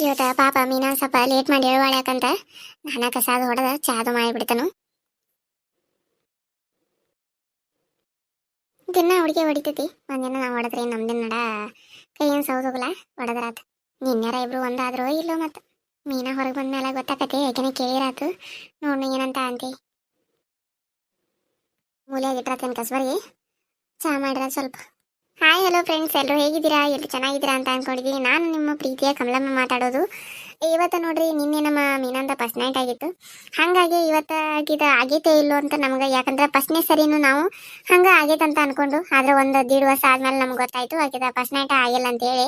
ಇವತ್ತ ಪಾಪ ಮೀನಾ ಸ್ವಲ್ಪ ಲೇಟ್ ಮಾಡಿ ಹೇಳುವಾಳೆ ಯಾಕಂತ ನಾನ ಕಸಾದ ಹೊಡೆದ ಚಾದು ಮಾಡಿಬಿಡ್ತಾನು. ದಿನ ಹುಡುಗಿ ಹೊಡಿತೈತಿ. ಒಂದಿನ ನಾವು ಹೊಡೆದ್ರೆ ನಮ್ದಿನ ನಡ. ಕೈ ಏನು ಸೌದೋಗಲ್ಲ ಹೊಡೆದ್ರಾತ. ನಿನ್ನೆರ ಇಬ್ರು ಒಂದಾದ್ರು ಇಲ್ಲೋ ಮತ್ತೆ ಮೀನಾ ಹೊರಗೆ ಬಂದ್ಮೇಲೆ ಗೊತ್ತಾಕತಿ, ಯಾಕೆನೆ ಕೇಳಿರಾತು. ನೋಡು ಏನಂತ ಅಂತಿ. ಮೂಲೆಯಾಗಿಟ್ರಾತೇನು ಕಸ್ಬರ್ಗಿ. ಚಾ ಮಾಡಿರ ಸ್ವಲ್ಪ. ಹಾಯ್ ಹಲೋ ಫ್ರೆಂಡ್ಸ್ ಎಲ್ಲರೂ ಹೇಗಿದ್ದೀರಾ? ಎಲ್ಲರೂ ಚೆನ್ನಾಗಿದ್ದೀರಾ ಅಂತ ಅಂದ್ಕೊಂಡಿದ್ದೀನಿ ನಾನು ನಿಮ್ಮ ಪ್ರೀತಿಯ ಕಮಲಮ್ಮ ಮಾತಾಡೋದು. ಇವತ್ತು ನೋಡ್ರಿ, ನಿನ್ನೆ ನಮ್ಮ ಮೀನಂದ ಫಸ್ಟ್ ನೈಟ್ ಆಗಿತ್ತು. ಹಾಗಾಗಿ ಇವತ್ತು ಆಗಿದ ಆಗೈತೆ ಇಲ್ಲೋ ಅಂತ ನಮ್ಗೆ, ಯಾಕಂದ್ರೆ ಫಸ್ಟ್ನೇ ಸರಿನೂ ನಾವು ಹಂಗೆ ಆಗೈತೆ ಅಂತ ಅಂದ್ಕೊಂಡು ಆದ್ರೆ ಒಂದು ದೀಡ್ ವರ್ಷ ಆದ್ಮೇಲೆ ನಮ್ಗೆ ಗೊತ್ತಾಯ್ತು, ಆಕಿದ ಫಸ್ಟ್ ನೈಟ್ ಆಗಿಲ್ಲ ಅಂತೇಳಿ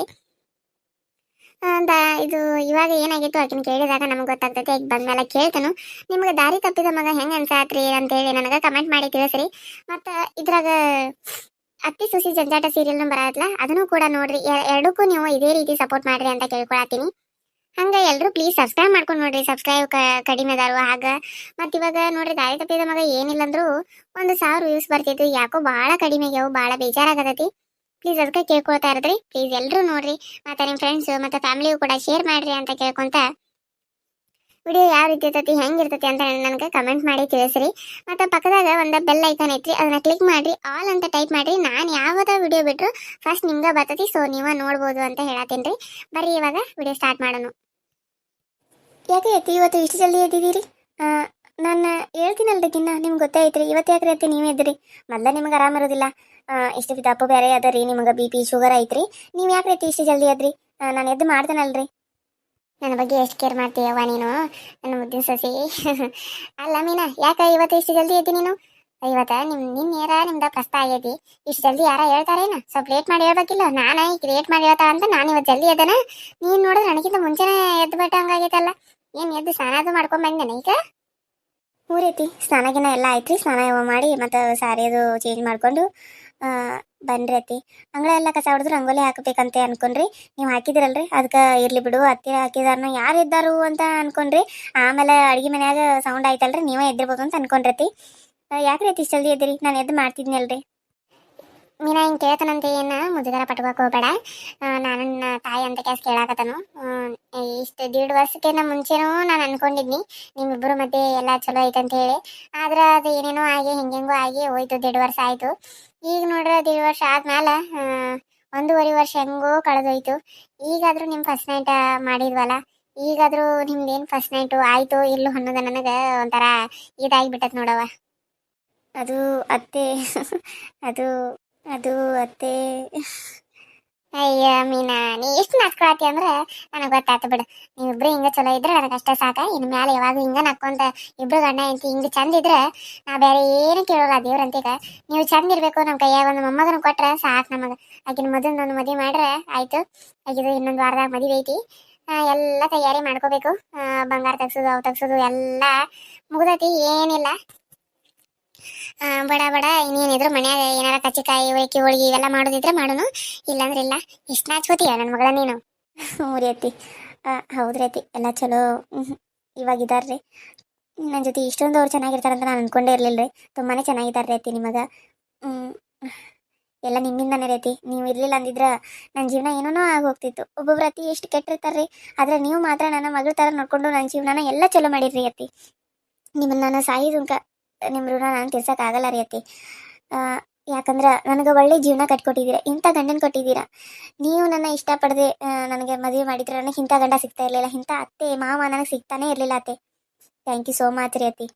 ಅಂತ ಇದು ಇವಾಗ ಏನಾಗಿತ್ತು ಆಕಿನ ಕೇಳಿದಾಗ ನಮ್ಗೆ ಗೊತ್ತಾಗ್ತೈತೆ. ಈಗ ಬಂದ್ಮೇಲೆ ಕೇಳ್ತಾನು. ನಿಮ್ಗೆ ದಾರಿ ತಪ್ಪಿದ ಮಗ ಹೆಂಗೆ ಅನ್ಸಾತ್ರಿ ಅಂತೇಳಿ ನನಗೆ ಕಮೆಂಟ್ ಮಾಡಿ ತಿಳಿಸ್ರಿ ಮತ್ತು ಇದ್ರಾಗ ಅತ್ತಿ ಸುಸಿ ಜಂಜಾಟ ಸೀರಿಯಲ್ನು ಬರತ್ತಲ್ಲ ಅದನ್ನು ಕೂಡ ನೋಡ್ರಿ. ಎರಡಕ್ಕೂ ನೀವು ಇದೇ ರೀತಿ ಸಪೋರ್ಟ್ ಮಾಡ್ರಿ ಅಂತ ಕೇಳ್ಕೊಳತ್ತೀನಿ. ಹಂಗ ಎಲ್ಲರೂ ಪ್ಲೀಸ್ ಸಬ್ಸ್ಕ್ರೈಬ್ ಮಾಡ್ಕೊಂಡು ನೋಡ್ರಿ. ಸಬ್ಸ್ಕ್ರೈಬ್ ಕಡಿಮೆ ಅದಾರು ಹಾಗ. ಮತ್ತು ಇವಾಗ ನೋಡ್ರಿ ದಾರಿ ತಪ್ಪಿದ ಮಗ ಏನಿಲ್ಲ ಅಂದ್ರೂ ಒಂದು ಸಾವಿರ ವ್ಯೂಸ್ ಬರ್ತಿತ್ತು. ಯಾಕೋ ಬಹಳ ಕಡಿಮೆ ಆಗ್ಯಾವು ಭಾಳ ಬೇಜಾರಾಗತೈತಿ. ಪ್ಲೀಸ್ ಅದಕ್ಕೆ ಕೇಳ್ಕೊಳ್ತಾ ಇರದ್ರಿ ಪ್ಲೀಸ್ ಎಲ್ಲರೂ ನೋಡ್ರಿ. ಮತ್ತೆ ನಿಮ್ಮ ಫ್ರೆಂಡ್ಸ್ ಮತ್ತೆ ಫ್ಯಾಮಿಲಿಗೂ ಕೂಡ ಶೇರ್ ಮಾಡ್ರಿ ಅಂತ ಕೇಳ್ಕೊಂತ ವಿಡಿಯೋ ಯಾವ ರೀತಿ ಇರ್ತೈತಿ ಹೆಂಗಿರ್ತೈತಿ ಅಂತ ನನಗೆ ಕಮೆಂಟ್ ಮಾಡಿ ತಿಳಿಸ್ರಿ. ಮತ್ತು ಪಕ್ಕದಾಗ ಒಂದು ಬೆಲ್ ಐಕಾನ್ ಐತ್ರಿ ಅದನ್ನ ಕ್ಲಿಕ್ ಮಾಡ್ರಿ ಆಲ್ ಅಂತ ಟೈಪ್ ಮಾಡ್ರಿ. ನಾನು ಯಾವ್ದ ವಿಡಿಯೋ ಬಿಟ್ಟರು ಫಸ್ಟ್ ನಿಮ್ಗೆ ಬರ್ತೈತಿ ಸೊ ನೀವು ನೋಡ್ಬೋದು ಅಂತ ಹೇಳತ್ತೀನಿ ರೀ. ಬರ್ರಿ ಇವಾಗ ವಿಡಿಯೋ ಸ್ಟಾರ್ಟ್ ಮಾಡೋಣ. ಯಾಕೆ ಯಾಕೆ ಇವತ್ತು ಇಷ್ಟು ಜಲ್ದಿ ಎದ್ದಿದ್ದೀರಿ? ನಾನು ಹೇಳ್ತೀನಲ್ರಿ ದಿನ ನಿಮ್ಗೆ ಗೊತ್ತೇ ಐತ್ರಿ ಇವತ್ತು ಯಾಕೆ ಎತ್ತಿ ನೀವೇ ಎದ್ದಿರಿ? ಮೊದಲ ನಿಮ್ಗೆ ಆರಾಮ ಇರೋದಿಲ್ಲ. ಆ, ಇಷ್ಟು ದಪ್ಪು ಬೇರೆ ಅದ ರೀ ನಿಮ್ಗೆ ಬಿ ಪಿ ಶುಗರ್ ಐತ್ರಿ. ನೀವು ಯಾಕೆ ರೀತಿ ಇಷ್ಟು ಜಲ್ದಿ ಅದ್ರಿ ನಾನು ಎದ್ದು ಮಾಡ್ತೇನಲ್ರಿ. ನನ್ನ ಬಗ್ಗೆ ಎಷ್ಟು ಕೇರ್ ಮಾಡ್ತೀಯವ್ವ ನೀನು? ನನ್ನ ಮುದ್ದಿನ ಸಸಿ. ಅಲ್ಲ ಮೀನಾ, ಯಾಕೆ ಇವತ್ತು ಇಷ್ಟು ಜಲ್ದಿ ಎದ್ದಿ ನೀನು? ಇವತ್ತ ನಿಮ್ ನಿನ್ನೇರ ನಿಮ್ದ ಕಷ್ಟ ಆಗೈತಿ. ಇಷ್ಟು ಜಲ್ದಿ ಯಾರ ಹೇಳ್ತಾರೇನ? ಸ್ವಲ್ಪ ಲೇಟ್ ಮಾಡಿ ಹೇಳ್ಬೇಕಿಲ್ಲ. ನಾನ ಈಗ ಲೇಟ್ ಮಾಡಿ ಹೇಳ್ತಾ ಅಂತ ನಾನು ಇವತ್ತು ಜಲ್ದಿ ಎದ್ದನ? ನೀನ್ ನೋಡಿದ್ರೆ ನನಗಿಂತ ಮುಂಚೆನೇ ಎದ್ದು ಬಿಟ್ಟ ಹಂಗಾಗೈತಲ್ಲ ಏನ್ ಎದ್ದು ಸ್ನಾನ ಅದು ಮಾಡ್ಕೊಂಡ್ ಬಂದೇನೆ ಈಗ? ಸ್ನಾನಗಿನ ಎಲ್ಲ ಆಯ್ತ್ರಿ. ಸ್ನಾನ ಮಾಡಿ ಮತ್ತೆ ಸಾರಿ ಅದು ಚೇಂಜ್ ಮಾಡ್ಕೊಂಡು ಬನ್ರಿ ಅಂಗಳ ಎಲ್ಲ ಕಸ ಹೊಡೆದ್ರು ರಂಗೋಲಿ ಹಾಕಬೇಕಂತ ಅನ್ಕೊಂಡ್ರಿ. ನೀವು ಹಾಕಿದಿರಲ್ರಿ? ಅದಕ್ಕೆ ಇರ್ಲಿ ಬಿಡು ಹತ್ತಿರ ಹಾಕಿದಾರನ ಯಾರು ಇದ್ದಾರು ಅಂತ ಅನ್ಕೊಂಡ್ರಿ. ಆಮೇಲೆ ಅಡಿಗೆ ಮನ್ಯಾಗ ಸೌಂಡ್ ಆಯ್ತಲ್ರಿ, ನೀವೇ ಎದ್ದಿರ್ಬೋದು ಅಂತ ಅನ್ಕೊಂಡ್ರತಿ ಯಾಕ್ರಿ ಅತಿ ಜಲ್ದಿ ಎದ್ದಿರಿ? ನಾನು ಎದ್ದು ಮಾಡ್ತಿದ್ನಲ್ರಿ. ಮೀನಾ, ಹಿಂಗೆ ಕೇಳ್ತಾನಂತ ಏನು? ಮುಜುಗರ ಪಟ್ಕೋಕ್ ಹೋಗ್ಬೇಡ. ನಾನು ನನ್ನ ತಾಯಿ ಅಂತ ಕೇಸ್ ಕೇಳಾಕತ್ತನು. ಇಷ್ಟು ದೀಡ್ ವರ್ಷಕ್ಕಿಂತ ಮುಂಚೆನೂ ನಾನು ಅನ್ಕೊಂಡಿದ್ನಿ. ನಿಮ್ಮಿಬ್ಬರು ಮಧ್ಯೆ ಎಲ್ಲ ಚಲೋ ಐತೆ ಅಂತ ಹೇಳಿ. ಆದ್ರೆ ಅದು ಏನೇನೋ ಆಗಿ, ಹೆಂಗೆಂಗೋ ಆಗಿ ಹೋಯ್ತು ದೀಡ್ ವರ್ಷ ಆಯ್ತು. ಈಗ ನೋಡ್ರೆ ದೀಡ್ ವರ್ಷ ಆದ್ಮೇಲೆ ಒಂದೂವರೆ ವರ್ಷ ಹೆಂಗೋ ಕಳೆದೋಯ್ತು. ಈಗಾದ್ರೂ ನಿಮ್ಮ ಫಸ್ಟ್ ನೈಟ್ ಮಾಡಿದ್ವಲ್ಲ? ಈಗಾದ್ರೂ ನಿಮ್ದೇನು ಫಸ್ಟ್ ನೈಟು ಆಯ್ತು ಇಲ್ಲೂ ಅನ್ನೋದು ನನಗೆ ಒಂಥರ ಇದಾಗಿಬಿಟ್ಟತ್ ನೋಡವ ಅದು ಅತ್ತೆ, ಅದು ಅದು ಅತ್ತೆ. ಅಯ್ಯ ಮೀನಾ, ನೀ ಎಷ್ಟು ನಕ್ಕೊಳತಿ ಅಂದ್ರೆ ನನಗೆ ಗೊತ್ತಾಯ್ತು ಬಿಡು. ನೀವಿಬ್ರು ಹಿಂಗೆ ಚಲೋ ಇದ್ರೆ ನನಗೆ ಅಷ್ಟೇ ಸಾಕ. ಇನ್ ಮೇಲೆ ಯಾವಾಗ ಹಿಂಗೆ ನಕ್ಕೊಂತ ಇಬ್ರು ಗಂಡ ಹೆಂಡತಿ ಹಿಂಗೆ ಚಂದ ಇದ್ರೆ ನಾ ಬೇರೆ ಏನು ಕೇಳೋಲ್ಲ ದೇವ್ರಂತೀಗ. ನೀವು ಚಂದ ಇರಬೇಕು ನಮ್ಮ ಕೈಯಾಗ ಒಂದು ಮೊಮ್ಮಗನ ಕೊಟ್ರೆ ಸಾಕು ನಮಗೆ. ಆಕಿನ ಮೊದಲು ಒಂದು ಮದುವೆ ಮಾಡ್ರೆ ಆಯ್ತು. ಆಕಿದು ಇನ್ನೊಂದು ವಾರದಾಗ ಮದುವೆ ಐತಿ. ಎಲ್ಲ ತಯಾರಿ ಮಾಡ್ಕೋಬೇಕು. ಬಂಗಾರ ತೆಗ್ಸೋದು, ಅವು ತೆಗ್ಸೋದು, ಎಲ್ಲ ಮುಗ್ದೈತಿ. ಏನಿಲ್ಲ. ಬಡ ಬಡ ಇನ್ನೇನಿದ್ರು ಮನ್ಯಾಗ ಏನಾರ ಕಚ್ಚಿಕಾಯಿ ಒಳಕಿ ಹೋಳಿಗೆ ಇವೆಲ್ಲ ಮಾಡೋದಿದ್ರೆ ಮಾಡೋನು. ಇಲ್ಲಾಂದ್ರೆ ಇಲ್ಲ, ಎಷ್ಟು ನಾಚ್ಕೋತೀಯ ನನ್ನ ಮಗಳ ನೀನು? ಹ್ಞೂ ಅತ್ತಿ ಹೌದ್ರಿ ಅತ್ತಿ ಎಲ್ಲ ಚಲೋ. ಇವಾಗ ಇದಾರ್ರಿ ನನ್ನ ಜೊತೆ ಇಷ್ಟೊಂದು ಅವ್ರು ಚೆನ್ನಾಗಿರ್ತಾರಂತ ನಾನು ಅನ್ಕೊಂಡೇ ಇರಲಿಲ್ಲ ರೀ. ತುಂಬಾ ಚೆನ್ನಾಗಿದ್ದಾರೆ ಅತ್ತಿ ನಿಮಗೆ. ಎಲ್ಲ ನಿಮ್ಮಿಂದನೇ ರೀತಿ ನೀವು ಇರ್ಲಿಲ್ಲ ಅಂದಿದ್ರ ನನ್ನ ಜೀವನ ಏನೇನೋ ಆಗೋಗ್ತಿತ್ತು. ಒಬ್ಬೊಬ್ರು ಅತಿ ಎಷ್ಟು ಕೆಟ್ಟಿರ್ತಾರ್ರಿ ಆದ್ರೆ ನೀವು ಮಾತ್ರ ನನ್ನ ಮಗಳ ಥರ ನೋಡ್ಕೊಂಡು ನನ್ನ ಜೀವನನ ಎಲ್ಲ ಚಲೋ ಮಾಡಿರ್ರಿ ಅತ್ತಿ ನಿಮ್ಮನ್ನ ನಾನು ಸಾಯಿದುಂಕ ನಿಮ್ಮ ಋಣ ನಾನು ತೀರ್ಸೋಕ್ಕಾಗಲ್ಲ ರೀ ಅತ್ತಿ ಯಾಕಂದ್ರೆ ನನಗೆ ಒಳ್ಳೆ ಜೀವನ ಕಟ್ಕೊಟ್ಟಿದ್ದೀರಾ ಇಂಥ ಗಂಡನ ಕೊಟ್ಟಿದ್ದೀರಾ ನೀವು ನನ್ನ ಇಷ್ಟಪಡದೆ ನನಗೆ ಮದುವೆ ಮಾಡಿದ್ರೆ ನನಗೆ ಇಂಥ ಗಂಡ ಸಿಗ್ತಾ ಇರಲಿಲ್ಲ, ಇಂಥ ಅತ್ತೆ, ಮಾವ ನನಗೆ ಸಿಗ್ತಾನೆ ಇರಲಿಲ್ಲ ಅತ್ತೆ. ಥ್ಯಾಂಕ್ ಯು ಸೋ ಮಚ್ ರೀ ಅತ್ತಿ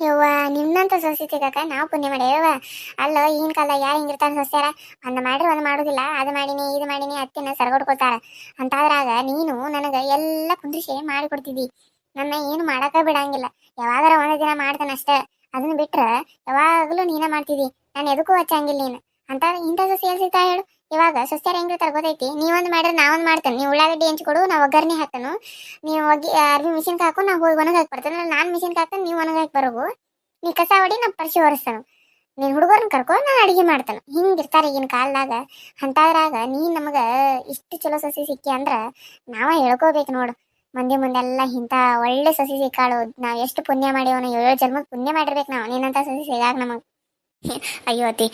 ಯವ್ವ ನಿಮ್ಮಂತ ಸೊಸೆ ಸಿಗಾಕ ನಾವು ಪುಣ್ಯ ಮಾಡಿ ಯವ್ವ? ಅಲ್ಲ, ಈಗಿನ ಕಾಲ ಯಾರು ಹಿಂಗಿರ್ತಾನೆ ಸೊಸ್ಯಾರ? ಒಂದು ಮಾಡ್ರಿ, ಒಂದು ಮಾಡೋದಿಲ್ಲ. ಅದು ಮಾಡೀನಿ, ಇದು ಮಾಡೀನಿ, ಅತ್ತೆನ ಸರಗೊಡ್ಕೊತಾರ ಅಂತಾದ್ರಾಗ ನೀನು ನನಗೆ ಎಲ್ಲ ಕುಂದ್ರಿಸಿ ಮಾಡಿ ಕೊಡ್ತಿದ್ದಿ. ನನ್ನ ಏನು ಮಾಡಕ ಬಿಡಂಗಿಲ್ಲ. ಯಾವಾಗಾರ ಒಂದ್ ದಿನ ಮಾಡ್ತಾನೆ ಅಷ್ಟೇ. ಅದನ್ನ ಬಿಟ್ರೆ ಯಾವಾಗಲೂ ನೀನ ಮಾಡ್ತಿದ್ದಿ ನಾನು ಎದಕ್ಕೂ ಹಚ್ಚಂಗಿಲ್ಲ ನೀನು. ಅಂತ ಇಂಥ ಸೊಸೆ ಎಲ್ಲಿ ಸಿಗ್ತಾ ಹೇಳು. ಇವಾಗ ಸೊಸ್ಯಾರ ಹೆಂಗಿರ್ತಾರ ಗೊತ್ತೈತಿ. ನೀವೊಂದು ಮಾಡಿದ್ರೆ ನಾವೊಂದು ಮಾಡ್ತೇನೆ. ನೀವು ಉಳ್ಳಾಗಡ್ಡಿ ಹಂಚ್ಕೊಡು ನಾವು ಒಗ್ಗರಣೆ ಹಾಕ್ತಾನು. ನೀವು ಒಗ್ಗಿ ಅರ್ಬಿ ಮಿಷಿನ್ ಹಾಕು, ನಾವು ಹೋಗಿ ಒಣಗಿ ಹಾಕಿ ಬರ್ತೇನೆ ನಾನು ಮಿಷಿನ್ ಹಾಕ್ತಾನೆ, ನೀವು ಒಣಗಿ ಹಾಕಿ ಬರೋಗು. ನೀ ಕಸ ಹೊಡಿ ನಾ ಪರಿಶಿ ಒರೆಸ್ತಾನು ನೀನು ಹುಡುಗರನ್ನ ಕರ್ಕೊಂಡು ನಾನು ಅಡಿಗೆ ಮಾಡ್ತಾನೆ. ಹಿಂಗಿರ್ತಾರೆ ಈಗಿನ ಕಾಲದಾಗ. ಅಂತಾದ್ರಾಗ ನೀ ನಮಗೆ ಇಷ್ಟು ಚಲೋ ಸಸಿ ಸಿಕ್ಕಿ ಅಂದ್ರೆ ನಾವೇ ಹೇಳ್ಕೋಬೇಕು ನೋಡು. ಮಂದಿ ಮುಂದೆಲ್ಲ ಇಂಥ ಒಳ್ಳೆ ಸಸಿ ಸಿಕ್ಕಾಳು. ನಾವು ಎಷ್ಟು ಪುಣ್ಯ ಮಾಡಿವನು, ಏಳು ಜನ್ಮಕ್ಕೆ ಪುಣ್ಯ ಮಾಡಿರ್ಬೇಕು ನಾವು. ನೀನಂತ ಸಸಿ ಸಿಗಾಕ ನಮಗ್ ಅಯ್ಯೋ ಅತ್ತಿ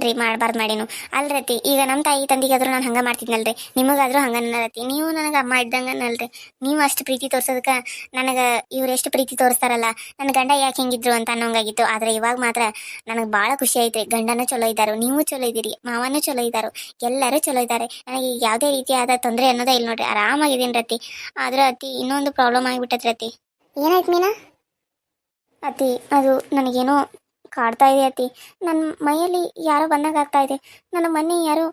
ರೀ ಮಾಡಬಾರ್ದು ಮಾಡೇನು? ಅಲ್ರಿ ಈಗ ನಮ್ಮ ತಾಯಿ ತಂದಿಗಾದ್ರೂ ನಾನು ಹಂಗೆ ಮಾಡ್ತಿದ್ನಲ್ರಿ. ನಿಮಗಾದ್ರೂ ಹಂಗೆ ಅನ್ನಲತ್ತಿ ನೀವು ನನಗೆ ಅಮ್ಮ ಇದ್ದಂಗೆ ಅನ್ನಲ್ರಿ. ನೀವು ಅಷ್ಟು ಪ್ರೀತಿ ತೋರ್ಸೋದಕ್ಕೆ ನನಗೆ ಇವ್ರು ಎಷ್ಟು ಪ್ರೀತಿ ತೋರಿಸ್ತಾರಲ್ಲ ನನ್ನ ಗಂಡ ಯಾಕೆ ಹೆಂಗಿದ್ರು ಅಂತ ಅನ್ನೋಂಗಾಗಿತ್ತು. ಆದರೆ ಇವಾಗ ಮಾತ್ರ ನನಗೆ ಭಾಳ ಖುಷಿ ಐತ್ರಿ ಗಂಡನೂ ಚಲೋ ಇದ್ದಾರು ನೀವು ಚಲೋ ಇದ್ದೀರಿ ಮಾವನೂ ಚಲೋ ಇದ್ದಾರು ಎಲ್ಲರೂ ಚಲೋ ಇದ್ದಾರೆ. ನನಗೆ ಈಗ ಯಾವುದೇ ರೀತಿಯಾದ ತೊಂದರೆ ಅನ್ನೋದೇ ಇಲ್ಲ ನೋಡ್ರಿ. ಆರಾಮಾಗಿದ್ದೀನಿ ರತಿ ಆದ್ರೆ ಅತಿ ಇನ್ನೊಂದು ಪ್ರಾಬ್ಲಮ್ ಆಗಿಬಿಟ್ಟೈತೆ ರತಿ ಏನಾಯ್ತು ಮೀನಾ? ಅತಿ ಅದು ನನಗೇನೋ ಕಾಡ್ತಾ ಇದೆ ಅತಿ ನನ್ನ ಮೈಯಲ್ಲಿ ಯಾರೋ ಬಂದಾಗ ಆಗ್ತಾ ಇದೆ. ನನ್ನ ಮೊನ್ನೆ ಯಾರು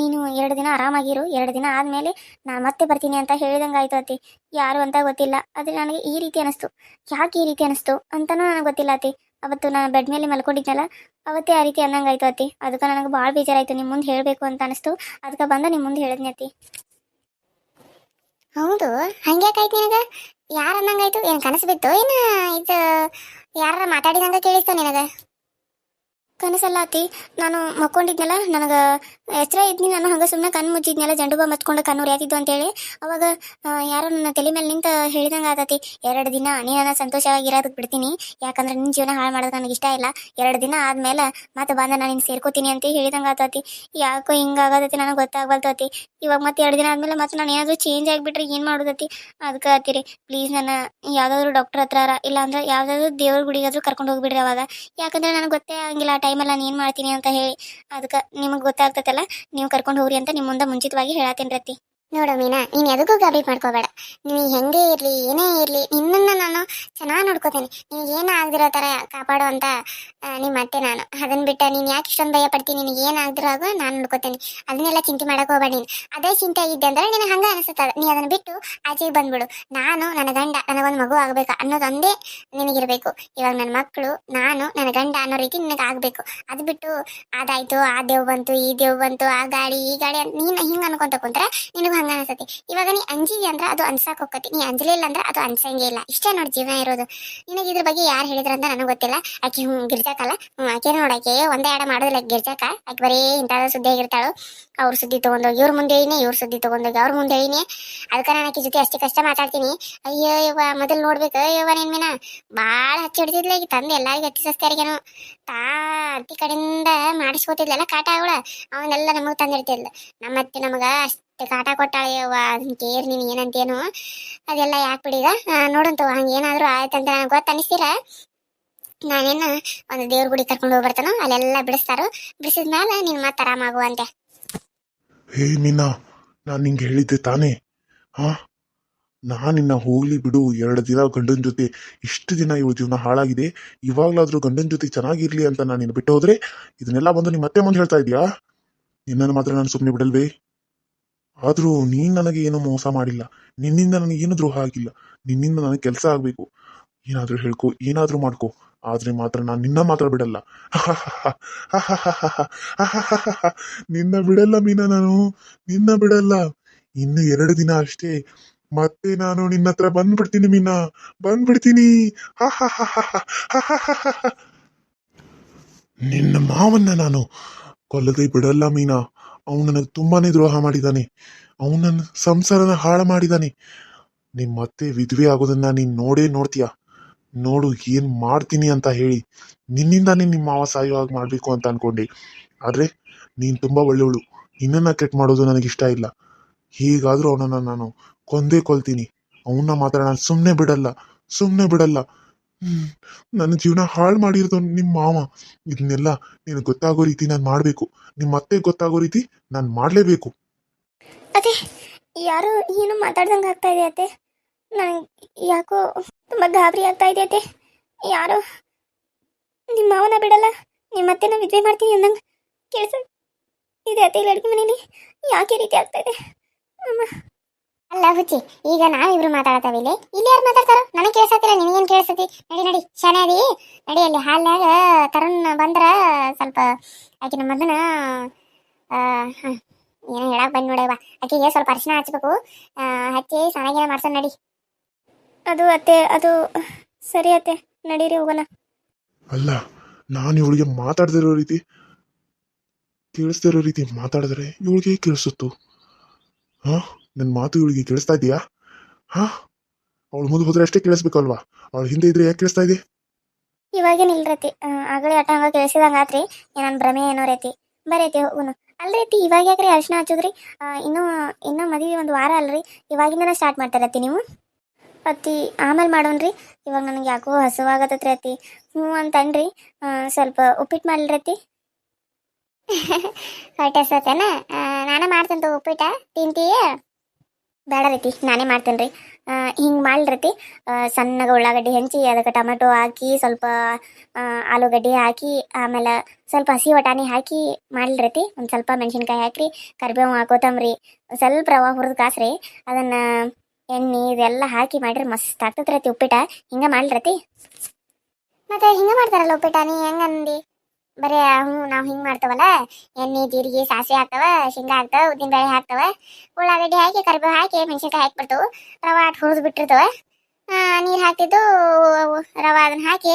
ನೀನು ಎರಡು ದಿನ ಆರಾಮಾಗಿರು, ಎರಡು ದಿನ ಆದಮೇಲೆ ನಾನು ಮತ್ತೆ ಬರ್ತೀನಿ ಅಂತ ಹೇಳಿದಂಗೆ ಆಯಿತು ಅತಿ ಯಾರು ಅಂತ ಗೊತ್ತಿಲ್ಲ. ಆದರೆ ನನಗೆ ಈ ರೀತಿ ಅನಿಸ್ತು. ಯಾಕೆ ಈ ರೀತಿ ಅನಿಸ್ತು ಅಂತಲೂ ನನಗೆ ಗೊತ್ತಿಲ್ಲ ಅತಿ ಅವತ್ತು ನಾನು ಬೆಡ್ ಮೇಲೆ ಮಲ್ಕೊಂಡಿದ್ನಲ್ಲ, ಅವತ್ತೇ ಆ ರೀತಿ ಅನ್ನಂಗೆ ಆಯಿತು ಅತಿ ಅದಕ್ಕೆ ನನಗೆ ಭಾಳ ಬೇಜಾರಾಯಿತು. ನಿಮ್ಮ ಮುಂದೆ ಹೇಳಬೇಕು ಅಂತ ಅನಿಸ್ತು. ಅದಕ್ಕೆ ಬಂದ ನಿಮ್ಮ ಮುಂದೆ ಹೇಳಿದ್ನಿ ಅತಿ ಹೌದು. ಹಂಗ್ಯಾಕಾಯ್ತು ನಿನಗೆ? ಯಾರು ಅನ್ನಂಗಾಯ್ತು? ಏನು ಕನಸು ಬಿತ್ತು? ಏನು ಇದು ಯಾರ ಮಾತಾಡಿದಂಗ ಕೇಳಿಸ್ತು ನಿನಗೆ? ಕನಸಲ್ಲ ಅತಿ ನಾನು ಮಕ್ಕೊಂಡಿದ್ನಲ್ಲ, ನನಗೆ ಎಚ್ಚರ ಇದ್ನಿ ನಾನು ಹಂಗೆ ಸುಮ್ಮನೆ ಕಣ್ಣು ಮುಚ್ಚಿದ್ನೆಲ್ಲ ಜಂಡು ಮತ್ಕೊಂಡು ಕಣ್ಣು ಉರಿಯಾತಿದ್ದು ಅಂತೇಳಿ. ಅವಾಗ ಯಾರೋ ನನ್ನ ತಲೆ ಮೇಲೆ ನಿಂತ ಹೇಳಿದಂಗೆ ಆತತಿ, ಎರಡು ದಿನ ನೀನು ಸಂತೋಷವಾಗಿರೋದಕ್ಕೆ ಬಿಡ್ತೀನಿ, ಯಾಕಂದ್ರೆ ನಿನ್ನ ಜೀವನ ಹಾಳು ಮಾಡೋದು ನನಗೆ ಇಷ್ಟ ಇಲ್ಲ, ಎರಡು ದಿನ ಆದ್ಮೇಲೆ ಮತ್ತೆ ಬಂದ ನಾನು ನಿನ್ನ ಸೇರ್ಕೋತೀನಿ ಅಂತ ಹೇಳಿದಂಗೆ ಆತತಿ. ಯಾಕೋ ಹಿಂಗಾಗತತಿ ನನಗೆ ಗೊತ್ತಾಗ್ಬಲ್ತತಿ ಇವಾಗ ಮತ್ತೆ ಎರಡು ದಿನ ಆದ್ಮೇಲೆ ಮತ್ತೆ ನಾನು ಏನಾದರೂ ಚೇಂಜ್ ಆಗಿಬಿಟ್ರೆ ಏನು ಮಾಡೋದತಿ? ಅದಕ್ಕೆ ಆತಿರಿ ಪ್ಲೀಸ್ ನನ್ನ ಯಾವುದಾದ್ರೂ ಡಾಕ್ಟರ್ ಹತ್ರ ಇಲ್ಲ ಅಂದ್ರೆ ಯಾವುದಾದ್ರೂ ದೇವ್ರ ಗುಡಿಗಾದ್ರೂ ಕರ್ಕೊಂಡು ಹೋಗ್ಬಿಡ್ರಿ ಅವಾಗ. ಯಾಕಂದ್ರೆ ನನಗೆ ಗೊತ್ತೇ ಆಗಿಲ್ಲ ಆ ಟೈಮಲ್ಲಿ ನಾನು ಏನು ಮಾಡ್ತೀನಿ ಅಂತ ಹೇಳಿ. ಅದಕ್ಕೆ ನಿಮಗೆ ಗೊತ್ತಾಗ್ತೈತಲ್ಲ ನೀವು ಕರ್ಕೊಂಡು ಹೋಗ್ರಿ ಅಂತ ನಿಮ್ಮ ಮುಂದೆ ಮುಂಚಿತವಾಗಿ ಹೇಳತ್ತೇನೆ ರತಿ ನೋಡು ಮೀನಾ, ನೀನು ಎದಕ್ಕೂ ಗಾಬರಿ ಮಾಡ್ಕೋಬೇಡ. ನೀನು ಹೆಂಗೆ ಇರ್ಲಿ, ಏನೇ ಇರ್ಲಿ ನಿನ್ನ ನಾನು ಚೆನ್ನಾಗಿ ನೋಡ್ಕೋತೇನೆ. ನಿನಗೆ ಏನು ಆಗದಿರೋ ತರ ಕಾಪಾಡೋ ಅಂತ ನಿಮ್ಮ ಅತ್ತೆ ನಾನು. ಅದನ್ನ ಬಿಟ್ಟು ನೀನು ಯಾಕೆ ಇಷ್ಟೊಂದು ಭಯ ಪಡ್ತೀನಿ ನಿನಗೆ ಏನು ಆಗದಿರೋ ಆಗೋ ನಾನು ನೋಡ್ಕೋತೇನೆ. ಅದನ್ನೆಲ್ಲ ಚಿಂತೆ ಮಾಡಕ್ ಹೋಗ್ಬೇಡ ನೀನು. ಅದೇ ಚಿಂತೆ ಇದ್ದೆ ಅಂದ್ರೆ ನಿನಗೆ ಹಂಗ ಅನಿಸುತ್ತದೆ ನೀ ಅದನ್ನ ಬಿಟ್ಟು ಆಚೆಗೆ ಬಂದ್ಬಿಡು. ನಾನು ನನ್ನ ಗಂಡ, ನನಗೊಂದು ಮಗು ಆಗಬೇಕು ಅನ್ನೋದೊಂದೇ ನಿನಗಿರಬೇಕು. ಇವಾಗ ನನ್ನ ಮಕ್ಕಳು ನಾನು ನನ್ನ ಗಂಡ ಅನ್ನೋ ರೀತಿ ನಿನಗೆ ಆಗಬೇಕು. ಅದ್ ಬಿಟ್ಟು ಅದಾಯ್ತು, ಆ ದೇವ್ ಬಂತು, ಈ ದೇವ್ ಬಂತು, ಆ ಗಾಡಿ, ಈ ಗಾಡಿ ನೀನು ಹಿಂಗೆ ಅನ್ಕೊಂತ ಕುಂತ್ರೆ ನಿನಗೆ ಹಂಗೆ ಅನ್ಸತಿ ಇವಾಗ ನೀ ಅಂಜೀವಿ ಅಂದ್ರ ಅದು ಅನ್ಸಕ್ ಹೋಗತಿ ನೀ ಅಂಜಲಿಲ್ಲ ಅಂದ್ರ ಅದು ಅನ್ಸಂಗೇ ಇಲ್ಲ. ಇಷ್ಟೇ ನೋಡಿ ಜೀವನ ಇರೋದು. ನಿನಗೆ ಇದ್ರ ಬಗ್ಗೆ ಯಾರು ಹೇಳಿದ್ರ ಅಂತ ನನಗೆ ಗೊತ್ತಿಲ್ಲ. ಆಕಿ ಹ್ಞೂ ಗಿರ್ಜಾಕಲ್ಲ. ಹ್ಞೂ ಆಕೆ ನೋಡಕ್ಕೆ ಒಂದೇ ಆಡ ಮಾಡೋದಿಲ್ಲ ಗಿರ್ಜಾಕ. ಆಕೆ ಬರೀ ಇಂಥದ ಸುದ್ದಿ ಆಗಿರ್ತಾಳು. ಅವ್ರ ಸುದ್ದಿ ತಗೊಂಡೋಗಿ ಇವ್ರ ಮುಂದೆ ಹೇಳಿನಿ ಇವ್ರ ಸುದ್ದಿ ತಗೊಂಡೋಗಿ ಅವ್ರ ಮುಂದೆ ಹೇಳಿನಿ ಅದಕ್ಕೆ ನಾನು ಆಕೆ ಜೊತೆ ಅಷ್ಟೇ ಕಷ್ಟ ಮಾತಾಡ್ತೀನಿ. ಅಯ್ಯೋ ಯವ್ವ, ಮೊದಲು ನೋಡ್ಬೇಕು. ಯವ್ವ ನಿನ್ ಮೀನ ಭಾಳ ಹಚ್ಚಿ ಹಿಡಿದಿದ್ಲ ಈಗ ತಂದು ಎಲ್ಲಾರಿಗೂ ಹಚ್ಚಿ ಸಸ್ತಾರಿಗೇನು ತಾ ಅತ್ತಿ ಕಡೆಯಿಂದ ಮಾಡಿಸ್ಕೊತಿದ್ಲಲ್ಲ ಕಾಟ ಅವಳ. ಅವನ್ನೆಲ್ಲ ನಮಗೆ ತಂದಿಡ್ತಿದ್ಲ. ನಮ್ಮ ಅತ್ತೆ ನಮಗ ಅಷ್ಟು ಕಾಟ ಕೊಟ್ಟಾಳೆ ಕೇರ್ ನೀನು ಏನಂತೇನು. ಅದೆಲ್ಲ ಯಾಕೆ ಬಿಡಿದ ನೋಡಂತವ ಹಂಗೆ ಏನಾದರೂ ಆಯ್ತಂತ ನನಗೆ ಗೊತ್ತನಿಸ್ತೀರ ನಾನೇನು ಒಂದು ದೇವ್ರ ಗುಡಿ ಕರ್ಕೊಂಡು ಹೋಗಿ ಬರ್ತಾನೋ ಅಲ್ಲೆಲ್ಲ ಬಿಡಿಸ್ತಾರೋ. ಬಿಡಿಸಿದ್ಮೇಲೆ ನೀನು ಮತ್ತೆ ಆರಾಮಾಗುವಂತೆ ಹೇ, ಮೀನಾ, ನಾನು ನಿಂಗೆ ಹೇಳಿದ್ದೆ ತಾನೇ. ಹಾ ನಾನು ನಿನ್ನ ಹೋಗ್ಲಿ ಬಿಡು, ಎರಡು ದಿನ ಗಂಡನ ಜೊತೆ. ಇಷ್ಟು ದಿನ ಇವಳು ಜೀವನ ಹಾಳಾಗಿದೆ. ಇವಾಗ್ಲಾದ್ರೂ ಗಂಡನ ಜೊತೆ ಚೆನ್ನಾಗಿರ್ಲಿ ಅಂತ ನಾನು ನಿನ್ನ ಬಿಟ್ಟು ಹೋದ್ರೆ, ಇದನ್ನೆಲ್ಲ ಬಂದು ನಿಮ್ಮ ಮತ್ತೆ ಮುಂದೆ ಹೇಳ್ತಾ ಇದೀಯಾ? ನಿನ್ನನ್ನು ಮಾತ್ರ ನಾನು ಸುಮ್ಮನೆ ಬಿಡಲ್ವೇ? ಆದ್ರೂ ನೀನು ನನಗೆ ಏನು ಮೋಸ ಮಾಡಿಲ್ಲ. ನಿನ್ನಿಂದ ನನಗೆ ಏನು ದ್ರೋಹ ಆಗಿಲ್ಲ. ನಿನ್ನಿಂದ ನನಗೆ ಕೆಲಸ ಆಗಬೇಕು. ಏನಾದ್ರೂ ಹೇಳ್ಕೊ, ಏನಾದ್ರೂ ಮಾಡ್ಕೊ. ಆದ್ರೆ ಮಾತ್ರ ನಾನು ನಿನ್ನ ಮಾತ್ರ ಬಿಡಲ್ಲ. ನಿನ್ನ ಬಿಡಲ್ಲ ಮೀನಾ ನಾನು. ನಿನ್ನ ಬಿಡಲ್ಲ. ಇನ್ನು ಎರಡು ದಿನ ಅಷ್ಟೇ. ಮತ್ತೆ ನಾನು ನಿನ್ನ ಹತ್ರ ಬಂದ್ಬಿಡ್ತೀನಿ ಮೀನಾ. ಬಂದ್ಬಿಡ್ತೀನಿ. ನಿನ್ನ ಮಾವನ್ನ ನಾನು ಕೊಲ್ಲದೆ ಬಿಡಲ್ಲ ಮೀನಾ. ಅವನು ನನಗೆ ತುಂಬಾನೇ ದ್ರೋಹ ಮಾಡಿದ್ದಾನೆ ಅವನು ನನ್ನ ಸಂಸಾರನ ಹಾಳು ಮಾಡಿದ್ದಾನೆ ನಿಮ್ಮ ಮತ್ತೆ ವಿಧವೆ ಆಗೋದನ್ನ ನೀನು ನೋಡೇ ನೋಡ್ತೀಯ? ನೋಡು, ಏನ್ ಮಾಡ್ತೀನಿ ಅಂತ ಹೇಳಿ. ನಿನ್ನಿಂದಾನೇ ನಿಮ್ಮ ಮಾವ ಸಾಯೋ ಹಾಗೆ ಮಾಡ್ಬೇಕು ಅಂತ ಅನ್ಕೊಂಡೆ. ಆದ್ರೆ ನೀನ್ ತುಂಬಾ ಒಳ್ಳೆಯವಳು. ನಿನ್ನನ್ನ ಕೆಟ್ಟ ಮಾಡೋದು ನನಗಿಷ್ಟ ಇಲ್ಲ. ಹೀಗಾದ್ರೂ ಅವನನ್ನ ನಾನು ಕೊಂದೇ ಕೊಲ್ತೀನಿ. ಅವನ್ನ ಮಾತ್ರ ನಾನು ಸುಮ್ಮನೆ ಬಿಡಲ್ಲ. ಸುಮ್ಮನೆ ಬಿಡಲ್ಲ. ನನ್ನ ಜೀವನ ಹಾಳು ಮಾಡಿರೋದು ನಿಮ್ಮ ಮಾವ. ಇದನ್ನೆಲ್ಲ ನೀನು ಗೊತ್ತಾಗೋ ರೀತಿ ನಾನು ಮಾಡಬೇಕು. ನಿಮ್ಮ ಅತ್ತೆ ಗೊತ್ತಾಗೋ ರೀತಿ ನಾನು ಮಾಡಲೇಬೇಕು. ಅದೇ, ಯಾರು ಏನು ಮಾತಾಡ್ದಂಗೆ ಆಗ್ತಾ ಇದೆ ಅತ್ತೆ. ನನಗೆ ಯಾಕೋ ತುಂಬ ಗಾಬರಿ ಆಗ್ತಾ ಇದೆ ಅತ್ತೆ. ಯಾರು ನಿಮ್ಮ ಮಾವನ ಬಿಡಲ್ಲ ನಿಮ್ಮ ಅತ್ತೆನ ವಿದ್ವೆ ಮಾಡ್ತೀನಿ ಅಂದಂಗೆ ಕೇಳಿಸ ಇದೆ ಅತ್ತೆ ಇಲ್ಲಿ ಅಡುಗೆ ಮನೇಲಿ. ಯಾಕೆ ರೀತಿ ಆಗ್ತಾ ಇದೆ? ಅಮ್ಮ ಅಲ್ಲ ಹುಚ್ಚಿ ಈಗ ನಾವಿಬ್ರು ಮಾತಾಡತಾವ ಇಲ್ಲಿ. ಇಲ್ಲಿ ಯಾರು ಮಾತಾಡ್ತಾರೋ? ನನಗೆ ಕೇಳಿಸತ್ತಿಲ್ಲ ನಿನಗೇನು ಕೇಳಿಸತಿ ನಡಿ ನಡಿ ಶಾನೆ ಅದಿ ನಡಿ ಅಲ್ಲಿ ಹಾಲ್ನಾಗ ತರುಣ್ ಬಂದ್ರ ಸ್ವಲ್ಪ ಆಕೆ ನಮ್ಮ ಮಗನ ಏನೋ ಹೇಳಕ್ ಬಂದ್ ನೋಡವ್ವ ಆಕೆಗೆ ಸ್ವಲ್ಪ ಅರಿಶಿನ ಹಚ್ಬೇಕು. ಹಚ್ಚಿ ಸ್ನಾನ ಮಾಡ್ಸೋಣ ನಡಿ. ಅದು ಅತ್ತೆ ಅದು ಸರಿ ಅತ್ತೆ. ನಡೀರಿ ಹೋಗೋಣ. ಅಲ್ಲ ನಾನು ಇವಳಿಗೆ ಮಾತಾಡ್ದಿರೋ ರೀತಿ ಕೇಳಿಸ್ದಿರೋ ರೀತಿ ಮಾತಾಡಿದ್ರೆ ಇವಳಿಗೆ ಕೇಳಿಸುತ್ತು? ಹಾ? ನನ್ನ ಮಾತು ಇವಳಿಗೆ ಕೇಳಿಸ್ತಾ ಇದೆಯಾ? ಹಾ? ಅವಳು ಮುಂದೆ ಹೋದ್ರೆ ಅಷ್ಟೇ ಕೇಳಿಸ್ಬೇಕಲ್ವಾ? ಅವಳ ಹಿಂದೆ ಇದ್ರೆ ಯಾಕೆ ಕೇಳಿಸ್ತಾ ಇದೆ ಇವಾಗೇನು ಇಲ್ರತಿ ಆಗಲೇ ಆಟ ಹಂಗ ಕೇಳಿಸಿದಂಗೆ ನನ್ನ ಭ್ರಮೆ ಏನೋ ರೀತಿ. ಬರೈತಿ ಹೋಗುನು ಅಲ್ರೈತಿ ಇವಾಗ ಯಾಕ್ರಿ ಅರ್ಶಿನ ಹಚ್ಚೋದ್ರಿ? ಇನ್ನೂ ಇನ್ನೂ ಮದುವೆ ಒಂದು ವಾರ ಅಲ್ರಿ. ಇವಾಗಿಂದನೇ ಸ್ಟಾರ್ಟ್ ಮಾಡ್ತಾರತ್ತಿ ನೀವು? ಅತ್ತಿ, ಆಮೇಲೆ ಮಾಡೋಣ್ರಿ. ಇವಾಗ ನನಗೆ ಯಾಕೋ ಹಸುವಾಗತ್ತತ್ರಿ ಅತ್ತಿ. ಹ್ಞೂ ಅಂತನ್ರಿ. ಸ್ವಲ್ಪ ಉಪ್ಪಿಟ್ಟು ಮಾಡ್ಲಿರತ್ತಿ ಹೊಟ್ಟೆಸತ್ತೇನ ನಾನೇ ಮಾಡ್ತಂತ ಉಪ್ಪಿಟ್ಟ. ತಿಂತೀಯ? ಬೇಡ ರೀತಿ, ನಾನೇ ಮಾಡ್ತೇನೆ ರೀ. ಹಿಂಗೆ ಮಾಡಿರತಿ ಸಣ್ಣಗೆ ಉಳ್ಳಾಗಡ್ಡಿ ಹೆಂಚಿ, ಅದಕ್ಕೆ ಟೊಮೆಟೊ ಹಾಕಿ, ಸ್ವಲ್ಪ ಆಲೂಗಡ್ಡೆ ಹಾಕಿ, ಆಮೇಲೆ ಸ್ವಲ್ಪ ಹಸಿ ವಟಾಣಿ ಹಾಕಿ ಮಾಡಿರತಿ ಒಂದು ಸ್ವಲ್ಪ ಮೆಣಸಿನ್ಕಾಯಿ ಹಾಕಿರಿ, ಕರಿಬೇವು ಕೊತ್ತಂಬರಿ ಸ್ವಲ್ಪ ರವೆ ಹುರಿದು ಕಾಸ್ರಿ, ಅದನ್ನು ಎಣ್ಣೆ ಇದೆಲ್ಲ ಹಾಕಿ ಮಾಡಿರಿ, ಮಸ್ತ್ ಆಗ್ತದ್ರತಿ ಉಪ್ಪಿಟ ಹಿಂಗೆ ಮಾಡ್ಲಿರತಿ ಮತ್ತೆ ಹಿಂಗೆ ಮಾಡ್ತಾರಲ್ಲ ಉಪ್ಪಿಟ ನೀ ಹೆಂಗಂದಿ ಬರೀ ಹ್ಞೂ ನಾವು ಹಿಂಗೆ ಮಾಡ್ತೇವಲ್ಲ? ಎಣ್ಣೆ, ಜೀರಿಗೆ, ಸಾಸಿವೆ ಹಾಕ್ತವ, ಶೇಂಗಾ ಹಾಕ್ತವ ಉದ್ದಿನಬೇಳೆ ಹಾಕ್ತವ, ಉಳ್ಳಾಗಡ್ಡಿ ಹಾಕಿ ಕರಿಬೇವು ಹಾಕಿ, ಮೆಣಸಿನ್ಕಾಯಿ ಹಾಕ್ಬಿಡ್ತು ರವೆ ಅಟ್ ಹುರಿದು ಬಿಟ್ಟಿರ್ತವೆ. ನೀರು ಹಾಕ್ತಿದ್ದು, ರವೆ ಅದನ್ನ ಹಾಕಿ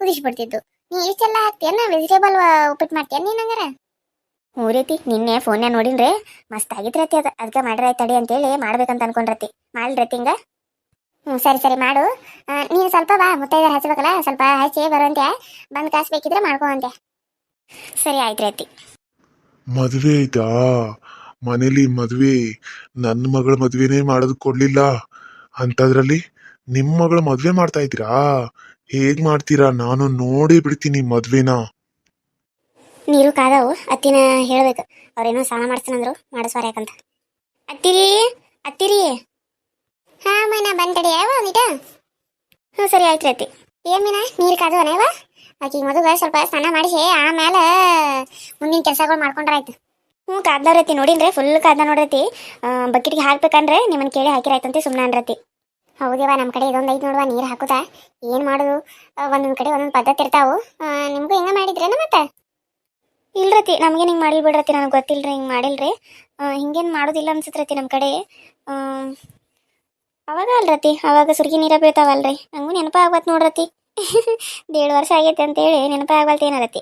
ಕುದಿಸ್ಬಿಡ್ತಿದ್ದು ನೀ ಇಷ್ಟೆಲ್ಲ ಹಾಕ್ತೀಯನ್ನ ವೆಜಿಟೇಬಲ್ ಉಪ್ಪಿಟ್ಟು ಮಾಡ್ತೀಯ ನೀನು ಹಂಗಾರ? ಹ್ಞೂ ರೀತಿ, ನಿನ್ನೆ ಫೋನ್ಯಾಗ ನೋಡಿನ್ರಿ. ಮಸ್ತ್ ಆಗಿದ್ರತಿ ಅದು. ಅದಕ್ಕೆ ಮಾಡ್ರಿ ತಡಿ ಅಂತೇಳಿ ಮಾಡ್ಬೇಕಂತ ಅನ್ಕೊಂಡ್ರತಿ ಮಾಡ್ರತಿ ಹಿಂಗ? ಹ್ಞೂ, ಸರಿ ಸರಿ, ಮಾಡು. ನೀನು ಸ್ವಲ್ಪ ಬಾ ಮುತ್ತೈದರ ಹಚ್ಬೇಕಲ್ಲ? ಸ್ವಲ್ಪ ಹಚ್ಚಿ ಬರುವಂತೆ ಬಂದು ಕಾಸು ಬೇಕಿದ್ರೆ ಮಾಡ್ಕೊ ಸರಿ ಆಯ್ತು ರೀತಿ. ಮದುವೆ ಆಯ್ತಾ? ಮನೇಲಿ ಮದುವೆ ನನ್ನ ಮಗಳ ಮದುವೆನೇ ಮಾಡೋದು ಕೊಡ್ಲಿಲ್ಲ. ಅಂಥದ್ರಲ್ಲಿ ನಿಮ್ಮ ಮಗಳ ಮದುವೆ ಮಾಡ್ತಾ ಇದ್ದೀರಾ? ಹೇಗ್ ಮಾಡ್ತೀರಾ? ನಾನು ನೋಡೇ ಬಿಡ್ತೀನಿ ಮದ್ವೆನ. ನೀರು ಕಾದವು ಅತ್ತಿನ ಹೇಳ್ಬೇಕು. ಅವ್ರೇನೋ ಸ್ನಾನ ಮಾಡಿಸ್ತಾನಂದ್ರು ಮಾಡಿಸ್ವಾರ ಯಾಕಂತ. ಅತ್ತಿರಿ ಅತ್ತಿರಿ. ಹಾ ಮೈನ ಯಾವ ಒಂದಿಟ ಹ್ಞೂ ಸರಿ ಆಯ್ತು ರೀ ಅತ್ತಿ ಏನ್ ಮೀನಾ? ನೀರು ಕಾದವನೇವ ಆಕಿಗೆ ಮದುವೆ ಸ್ವಲ್ಪ ಸ್ನಾನ ಮಾಡಿಸಿ ಆಮೇಲೆ ಮುಂದಿನ ಕೆಲಸಗಳು ಮಾಡ್ಕೊಂಡ್ರಾಯ್ತು. ಹ್ಞೂ, ಕಾದ್ಲರತಿ ನೋಡಿನ್ರಿ ಫುಲ್ ಕಾದ ನೋಡ್ರತಿ. ಬಕೆಟ್ಗೆ ಹಾಕ್ಬೇಕಂದ್ರೆ ನಿಮ್ಮನ್ನು ಕೇಳಿ ಹಾಕಿರಾಯ್ತಂತೆ ಸುಮ್ಮನೆ ಅನ್ರತಿ ಹೌದೇವಾ ನಮ್ಮ ಕಡೆ ಇದೊಂದು ಐದು ನೋಡುವ, ನೀರು ಹಾಕುತ್ತಾ ಏನು ಮಾಡೋದು ಒಂದೊಂದು ಕಡೆ ಒಂದೊಂದು ಪದ್ಧತಿ ಇರ್ತಾವು. ನಿಮಗೂ ನಿಮ್ಗೂ ಹಿಂಗೆ ಮಾಡಿದ್ರೇನ ಮತ್ತೆ? ಇಲ್ರತಿ, ನಮ್ಗೇನು ಹಿಂಗೆ ಮಾಡಿಲ್ಲ ಬಿಡ್ರತಿ ನನಗೆ ಗೊತ್ತಿಲ್ರಿ, ಹಿಂಗೆ ಮಾಡಿಲ್ರಿ. ಹಿಂಗೇನು ಮಾಡೋದಿಲ್ಲ ಅನ್ಸತ್ರತಿ ನಮ್ಮ ಕಡೆ. ಅವಾಗ ಅಲ್ರತಿ ಅವಾಗ ಸುರ್ಗಿ ನೀರ ಬೀಳ್ತಾವಲ್ರಿ. ನಂಗೂ ನೆನಪ ನೋಡ್ರತಿ ದೇಡ್ ವರ್ಷ ಆಗೈತೆ ಅಂತೇಳಿ ನೆನಪ ಆಗ್ಬಲ್ತ ಏನರತಿ